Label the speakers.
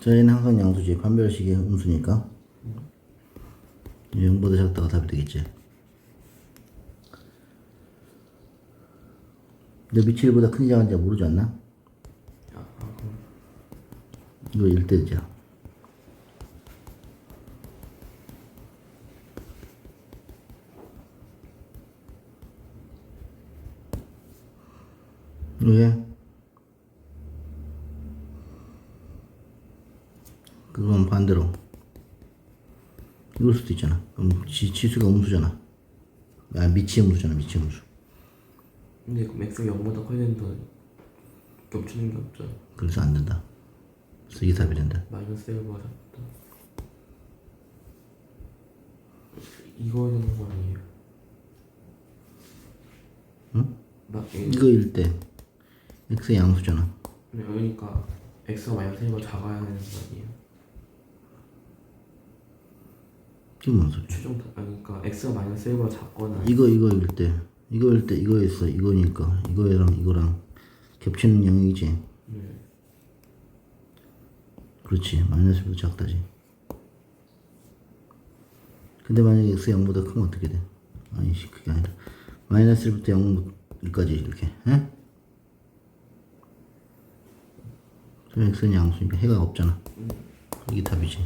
Speaker 1: 저희는 항상 양수지 판별식의 음수니까 0보다 작다가 답이 되겠지 근데 밑이 1보다 큰지 작은지 모르지 않나? 이거 1대죠 왜? 그건 반대로. 이럴 수도 있잖아. 그럼 지, 지수가 음수잖아. 아 미치 음수잖아 미치 음수.
Speaker 2: 근데 그럼 X가 0보다 커야 된다 겹치는 게 없죠.
Speaker 1: 그래서 안 된다. 그래서 이게 답이 된다.
Speaker 2: 마이너스 1보다 작다 이거야 되는 거 아니에요?
Speaker 1: 응?
Speaker 2: 막
Speaker 1: 이거 1대 x의 양수잖아.
Speaker 2: 그러니까 X가 마이너스 1보다 작아야 되는 거 아니에요?
Speaker 1: 이게 뭔 소리야
Speaker 2: 최종 아니 그러니까 X가 마이너스 1보다 작거나
Speaker 1: 이거 이거 1대 이거 1대 이거 있어. 이거니까. 이거랑 이거랑 겹치는 영역이지.
Speaker 2: 네.
Speaker 1: 그렇지. 마이너스보다 작다지. 근데 만약에 x 0보다 크면 어떻게 돼? 아니지 그게 아니라 마이너스 1부터 0까지 이렇게 에? 저 x는 양수니까 해가 없잖아. 이게 답이지